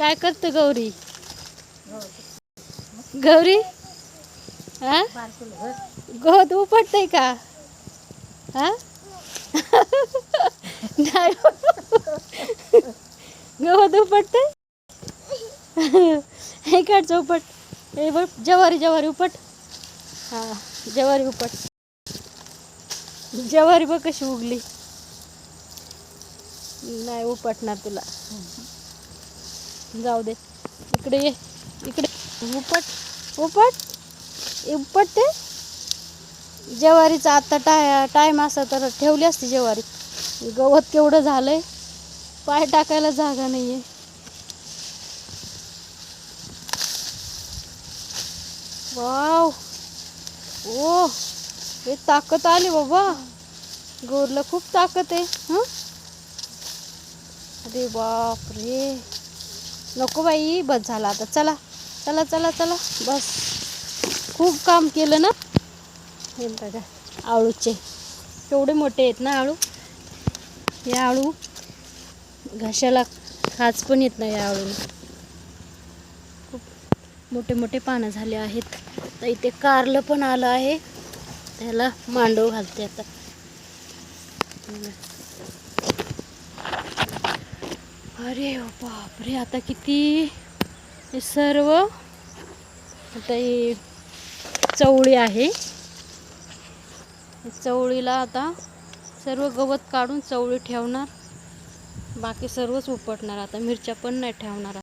काय करतो गौरी? गौरी? हा? गवत उपटतय का? हा? नाही. गवत उपटतय? हे काढचं चौपट हे बघ जवारी जवारी उपट. हा जवारी उपट. जवारी बघ कशी उगली. नाही उपटणार तुला. जाऊ दे. इकडे ये. इकडे. उपट. उपट. ते. ज्वारीचा आता टाय टाईम असा तर ठेवली असती ज्वारी. गवत केवढं झालंय. पाय टाकायला जागा नाहीये. वाव. ओ हे ताकद आली बाबा. गोरला खूप ताकद आहे हं? अरे बाप रे नको बाई बस झाला आता. चला चला चला चला. बस. खूप काम केलं ना? हे बघा आळूचे. केवढे मोठे आहेत ना आळू? हे आळू घशाला खाज पण येत नाही या आळूने खूप मोठे मोठे पानं झाले आहेत. तर इथे कारलं पण आलं आहे. त्याला मांडव घालते आता. अरे बापरे आता किती? हे सर्व? आता हे चवळी आहे. चवळीला आता सर्व गवत काढून चवळी ठेवणार. बाकी सर्वच उपटणार. आता मिरच्या पण नाही ठेवणार.